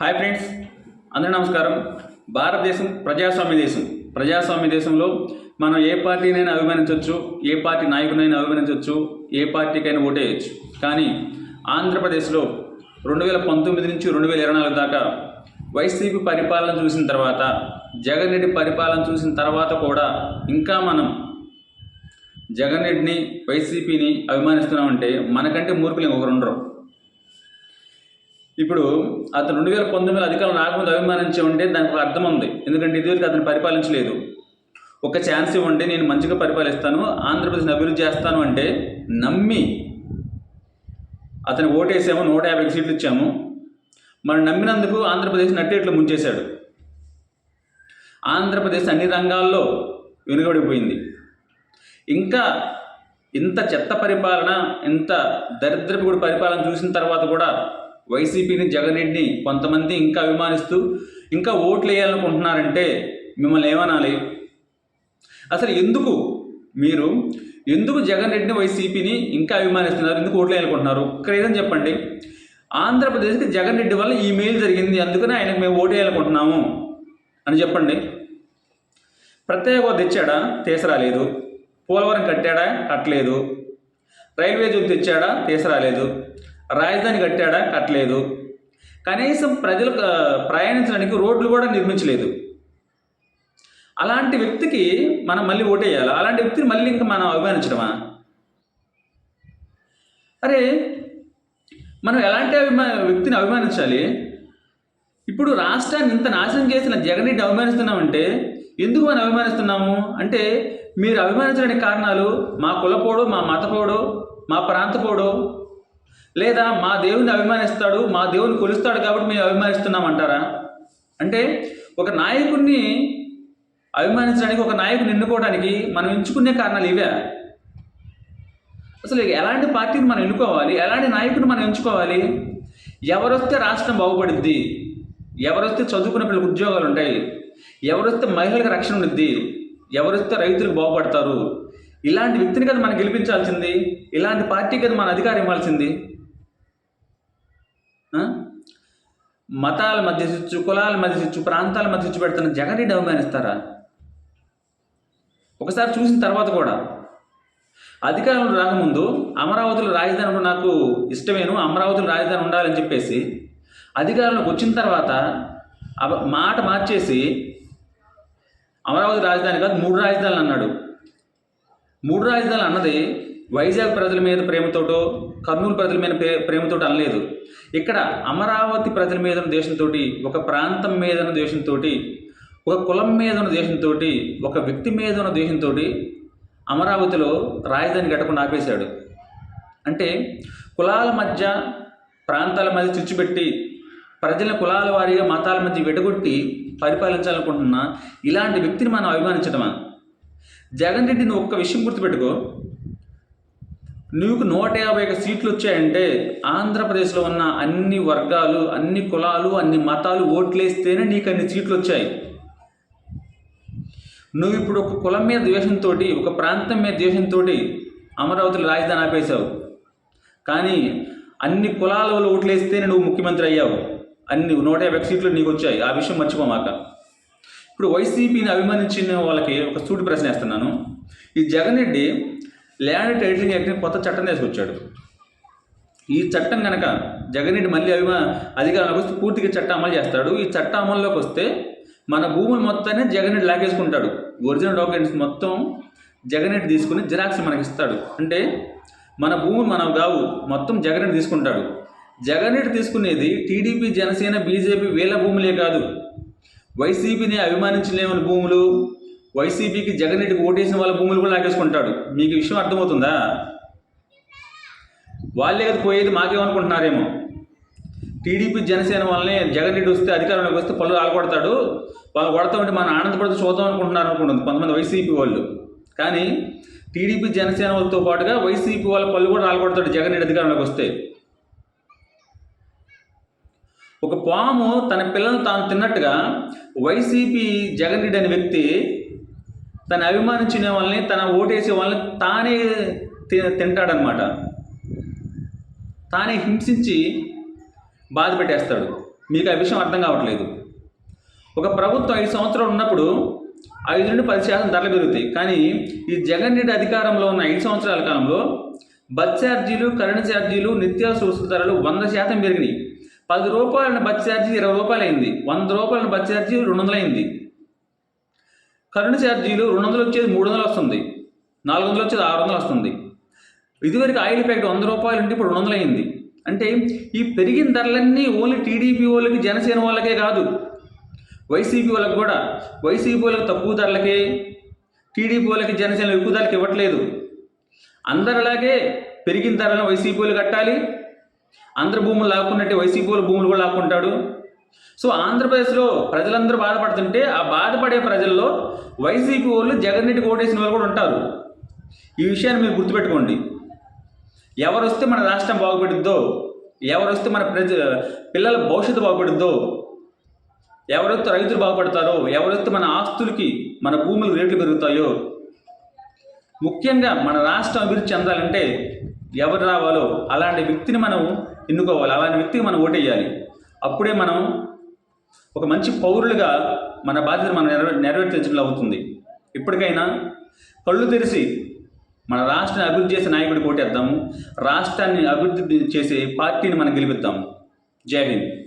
Hi friends అందరూ నమస్కారం. భారతదేశం ప్రజాస్వామ్య దేశం. ప్రజాస్వామ్య దేశంలో మనం ఏ పార్టీనైనా అభిమానించవచ్చు ఏ పార్టీ నాయకునైనా అభిమానించవచ్చు ఏ పార్టీకైనా ఓటేయచ్చు. కానీ ఆంధ్రప్రదేశ్లో రెండు వేల పంతొమ్మిది నుంచి రెండు వేల ఇరవై నాలుగు దాకా వైసీపీ పరిపాలన చూసిన తర్వాత జగన్ రెడ్డి పరిపాలన చూసిన తర్వాత కూడా ఇంకా మనం జగన్ రెడ్డిని వైసీపీని అభిమానిస్తున్నామంటే మనకంటే మూర్ఖులు ఇంకొకరు ఉండరు. ఇప్పుడు అతను రెండు వేల పంతొమ్మిది అధికారులు రాకముందు అభిమానించి ఉంటే దానికి ఒక అర్థం ఉంది. ఎందుకంటే ఇదివరకు అతను పరిపాలించలేదు. ఒక ఛాన్స్ ఇవ్వండి నేను మంచిగా పరిపాలిస్తాను ఆంధ్రప్రదేశ్ని అభివృద్ధి చేస్తాను అంటే నమ్మి అతను ఓటేసాము నూట యాభై సీట్లు ఇచ్చాము. మనం నమ్మినందుకు ఆంధ్రప్రదేశ్ నట్టేట్లు ముంచేశాడు. ఆంధ్రప్రదేశ్ అన్ని రంగాల్లో వెనుకబడిపోయింది. ఇంకా ఇంత చెత్త పరిపాలన ఇంత దరిద్రపు పరిపాలన చూసిన తర్వాత కూడా వైసీపీని జగన్ రెడ్డిని కొంతమంది ఇంకా అభిమానిస్తూ ఇంకా ఓట్లు వేయాలనుకుంటున్నారంటే మిమ్మల్ని ఏమనాలి? అసలు ఎందుకు మీరు ఎందుకు జగన్ రెడ్డిని వైసీపీని ఇంకా అభిమానిస్తున్నారు ఎందుకు ఓట్లు వేయాలనుకుంటున్నారు? ఇక్కడ ఏదని చెప్పండి. ఆంధ్రప్రదేశ్కి జగన్ రెడ్డి వల్ల ఈ మెయిల్ జరిగింది అందుకనే ఆయనకు మేము ఓటు వేయాలనుకుంటున్నాము అని చెప్పండి. ప్రత్యేక హోదా తెచ్చాడా? తీసరాలేదు పోలవరం కట్టాడా? కట్టలేదు. Railway zone తెచ్చాడా? తీసరాలేదు రాజధాని కట్టాడా? కట్టలేదు. కనీసం ప్రజలకు ప్రయాణించడానికి రోడ్లు కూడా నిర్మించలేదు. అలాంటి వ్యక్తికి మనం మళ్ళీ ఓటేయాలి? అలాంటి వ్యక్తిని మళ్ళీ ఇంకా మనం అభిమానించడమా? అరే మనం ఎలాంటి అభిమా వ్యక్తిని అభిమానించాలి? ఇప్పుడు రాష్ట్రాన్ని ఇంత నాశనం చేసిన జగన్ రెడ్డి అభిమానిస్తున్నామంటే ఎందుకు మనం అభిమానిస్తున్నాము? అంటే మీరు అభిమానించడానికి కారణాలు మా కులపోడు మా మతపోడు మా ప్రాంతపోడు లేదా మా దేవుని అభిమానిస్తాడు మా దేవుని కొలుస్తాడు కాబట్టి మేము అభిమానిస్తున్నాం అంటారా? అంటే ఒక నాయకుడిని అభిమానించడానికి ఒక నాయకుని ఎన్నుకోవడానికి మనం ఎంచుకునే కారణాలు ఇవే. అసలు ఎలాంటి పార్టీని మనం ఎన్నుకోవాలి? ఎలాంటి నాయకుడిని మనం ఎంచుకోవాలి? ఎవరొస్తే రాష్ట్రం బాగుపడుద్ది? ఎవరొస్తే చదువుకున్న పిల్లలకు ఉద్యోగాలు ఉంటాయి? ఎవరొస్తే మహిళలకు రక్షణ ఉండిద్ది? ఎవరొస్తే రైతులకు బాగుపడతారు? ఇలాంటి వ్యక్తిని కదా మనం గెలిపించాల్సింది? ఇలాంటి పార్టీ కదా మన అధికారం ఇవ్వాల్సింది? మతాల మధ్య చిచ్చు కులాల మధ్య చిచ్చు ప్రాంతాల మధ్య చిచ్చు పెడుతున్న జగన్ని అవమానిస్తారా? ఒకసారి చూసిన తర్వాత కూడా. అధికారంలో రాకముందు అమరావతిలో రాజధాని ఉండడం నాకు ఇష్టమేను అమరావతిలో రాజధాని ఉండాలని చెప్పేసి అధికారంలోకి వచ్చిన తర్వాత మాట మార్చేసి అమరావతి రాజధాని కాదు మూడు రాజధానులు అన్నాడు. మూడు రాజధానులు అన్నది వైజాగ్ ప్రజల మీద ప్రేమతోటో కర్నూలు ప్రజల మీద ప్రే అనలేదు. ఇక్కడ అమరావతి ప్రజల మీద ఉన్న దేశంతో ఒక ప్రాంతం మీద ఉన్న దేశంతో ఒక కులం మీద ఉన్న దేశంతో ఒక వ్యక్తి మీద ఉన్న దేశంతో అమరావతిలో రాజధాని కట్టకుండా ఆపేశాడు. అంటే కులాల మధ్య ప్రాంతాల మధ్య చిచ్చుపెట్టి ప్రజల కులాల వారీగా మతాల మధ్య విడగొట్టి పరిపాలించాలనుకుంటున్న ఇలాంటి వ్యక్తిని మనం అభిమానించడమా జగన్ రెడ్డి నువ్వు ఒక్క విషయం గుర్తుపెట్టుకో నీకు నూట యాభై ఒక సీట్లు వచ్చాయంటే ఆంధ్రప్రదేశ్లో ఉన్న అన్ని వర్గాలు అన్ని కులాలు అన్ని మతాలు ఓట్లేస్తేనే నీకు అన్ని సీట్లు వచ్చాయి. నువ్వు ఇప్పుడు ఒక కులం మీద ద్వేషంతో ఒక ప్రాంతం మీద ద్వేషంతో అమరావతిలో రాజధాని ఆపేశావు. కానీ అన్ని కులాల వల్ల ఓట్లేస్తేనే నువ్వు ముఖ్యమంత్రి అయ్యావు. అన్ని నూట యాభై సీట్లు నీకు వచ్చాయి. ఆ విషయం మర్చిపోమాక ఇప్పుడు వైసీపీని అభిమానించిన వాళ్ళకి ఒక సూటి ప్రశ్న వేస్తున్నాను. ఈ జగన్ రెడ్డి ల్యాండ్ టైటిలింగ్ యాక్ట్ని కొత్త చట్టం తీసుకొచ్చాడు. ఈ చట్టం కనుక జగన్ మళ్ళీ అభిమా అధికారంలోకి వస్తే పూర్తిగా చట్టం అమలు చేస్తాడు. ఈ చట్టం అమల్లోకి వస్తే మన భూములు మొత్తాన్ని జగన్ లాగేసుకుంటాడు. ఒరిజినల్ డాక్యుమెంట్స్ మొత్తం జగన్ తీసుకుని జిరాక్స్ మనకి ఇస్తాడు. అంటే మన భూములు మనం కావు మొత్తం జగన్ తీసుకుంటాడు. జగన్ తీసుకునేది టీడీపీ జనసేన బీజేపీ వీళ్ళ భూములే కాదు. వైసీపీని అభిమానించలేమని భూములు వైసీపీకి జగన్ రెడ్డికి ఓటేసిన వాళ్ళ భూములు కూడా లాగేసుకుంటాడు. మీకు విషయం అర్థమవుతుందా? వాళ్ళే కదా పోయేది మాకేమనుకుంటున్నారేమో టీడీపీ జనసేన వాళ్ళని జగన్ రెడ్డి వస్తే అధికారంలోకి వస్తే పళ్ళు ఆలకొడతాడు వాళ్ళు కొడతామంటే మనం ఆనందపడుతూ చూద్దాం అనుకుంటున్నారు అనుకుంటుంది కొంతమంది వైసీపీ వాళ్ళు. కానీ టీడీపీ జనసేన వాళ్ళతో పాటుగా వైసీపీ వాళ్ళ పళ్ళు కూడా ఆలకొడతాడు జగన్ రెడ్డి అధికారంలోకి వస్తే. ఒక పాము తన పిల్లలను తాను తిన్నట్టుగా వైసీపీ జగన్ రెడ్డి అనే వ్యక్తి తన అభిమానించిన వాళ్ళని తన ఓటేసే వాళ్ళని తానే తి- తింటాడనమాట తానే హింసించి బాధ పెట్టేస్తాడు మీకు ఆ విషయం అర్థం కావట్లేదు. ఒక ప్రభుత్వం ఐదు సంవత్సరాలు ఉన్నప్పుడు ఐదు నుండి పది శాతం ధరలు పెరుగుతాయి. కానీ ఈ జగన్ రెడ్డి అధికారంలో ఉన్న ఐదు సంవత్సరాల కాలంలో బస్ ఛార్జీలు కరెంట్ ఛార్జీలు నిత్యావసర వస్తువు ధరలు వంద శాతం పెరిగినాయి. పది రూపాయల బస్ ఛార్జీ ఇరవై రూపాయలు అయింది వంద రూపాయల బస్ ఛార్జీ రెండు వందలు అయింది కరెంట్ ఛార్జీలు రెండు వందలు వచ్చేది మూడు వందలు వస్తుంది నాలుగు వందలు వచ్చేది ఆరు వందలు వస్తుంది ఇదివరకు ఆయిల్ ప్యాకెట్ వంద రూపాయలు ఉంటే ఇప్పుడు రెండు వందలు అయింది అంటే ఈ పెరిగిన ధరలన్నీ ఓన్లీ టీడీపీ వాళ్ళకి జనసేన వాళ్ళకే కాదు. వైసీపీ వాళ్ళకి కూడా. వైసీపీ వాళ్ళకి తక్కువ ధరలకే టీడీపీ వాళ్ళకి జనసేన ఎక్కువ ధరలకు ఇవ్వట్లేదు. అందరిలాగే పెరిగిన ధరలను వైసీపీ వాళ్ళు కట్టాలి. అందరి భూములు లాక్కున్నట్టే వైసీపీ వాళ్ళ భూములు కూడా లాక్కుంటాడు. సో ఆంధ్రప్రదేశ్లో ప్రజలందరూ బాధపడుతుంటే ఆ బాధపడే ప్రజల్లో వైసీపీ వాళ్ళు జగన్ రెడ్డి ఓటేసిన వాళ్ళు కూడా ఉంటారు. ఈ విషయాన్ని మీరు గుర్తుపెట్టుకోండి. ఎవరు వస్తే మన రాష్ట్రం బాగుపడుద్దో ఎవరు వస్తే మన ప్రజ పిల్లల భవిష్యత్తు బాగుపడుద్దో ఎవరైతే రైతులు బాగుపడతారో ఎవరైతే మన ఆస్తులకి మన భూములు రేట్లు పెరుగుతాయో ముఖ్యంగా మన రాష్ట్రం అభివృద్ధి చెందాలంటే ఎవరు రావాలో అలాంటి వ్యక్తిని మనం ఎన్నుకోవాలి. అలాంటి వ్యక్తికి మనం ఓటేయాలి. అప్పుడే మనం ఒక మంచి పౌరులుగా మన బాధ్యత మనం నెరవే నెరవేర్చడం అవుతుంది. ఇప్పటికైనా కళ్ళు తెరిచి మన రాష్ట్రాన్ని అభివృద్ధి చేసే నాయకుడికి ఓటేద్దాము. రాష్ట్రాన్ని అభివృద్ధి చేసే పార్టీని మనం గెలిపిద్దాము. జై హింద్.